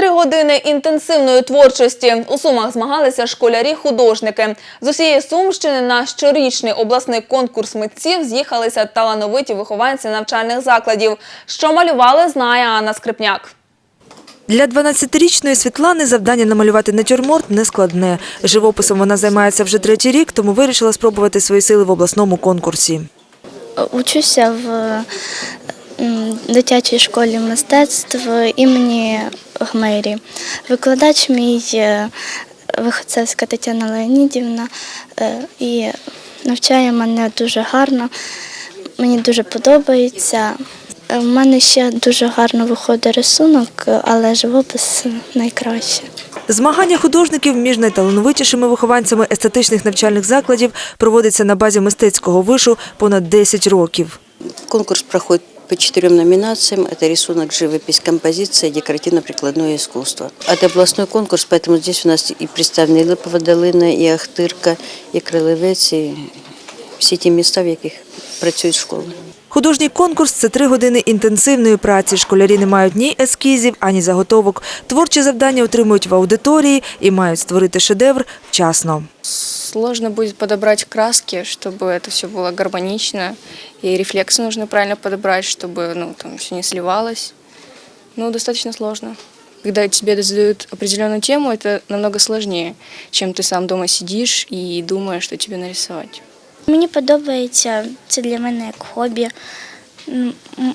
Три години інтенсивної творчості. У Сумах змагалися школярі-художники. З усієї Сумщини на щорічний обласний конкурс митців з'їхалися талановиті вихованці навчальних закладів. Що малювали, знає Анна Скрипняк. Для 12-річної Світлани завдання намалювати натюрморт нескладне. Живописом вона займається вже третій рік, тому вирішила спробувати свої сили в обласному конкурсі. Учуся в дитячій школі мистецтв імені Гмирі. Викладач мій е, Вихоцевська Тетяна Леонідівна е, і навчає мене дуже гарно. Мені дуже подобається. Е, У мене ще дуже гарно виходить рисунок, але живопис найкраще. Змагання художників між найталановитішими вихованцями естетичних навчальних закладів проводиться на базі мистецького вишу понад 10 років. Конкурс проходит по четырем номинациям. Это рисунок, живопись, композиция, декоративно-прикладное искусство. Это областной конкурс, поэтому здесь у нас и представлены и Липова долина, и Ахтирка, и Крилевець, і всі ті міста, в яких працюють школи. Художній конкурс – це три години інтенсивної праці. Школярі не мають ні ескізів, ані заготовок. Творчі завдання отримують в аудиторії і мають створити шедевр вчасно. Сложно будет подобрать краски, чтобы это все было гармонично. И рефлексы нужно правильно подобрать, чтобы ну, там все не сливалось. Ну, достаточно сложно. Когда тебе задают определенную тему, это намного сложнее, чем ты сам дома сидишь и думаешь, что тебе нарисовать. Мені подобається це для мене як хобі.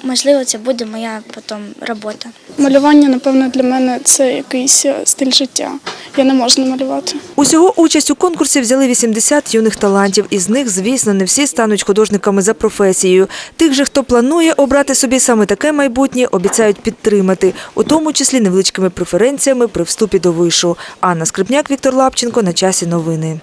Можливо, це буде моя потім робота. Малювання, напевно, для мене це якийсь е, стиль життя. Я не можу не малювати. Усього участь у конкурсі взяли 80 юних талантів. Із них, звісно, не всі стануть художниками за професією. Тих же, хто планує обрати собі саме таке майбутнє, обіцяють підтримати, у тому числі невеличкими преференціями при вступі до вишу. Анна Скрипняк, Віктор Лапченко. На часі новини.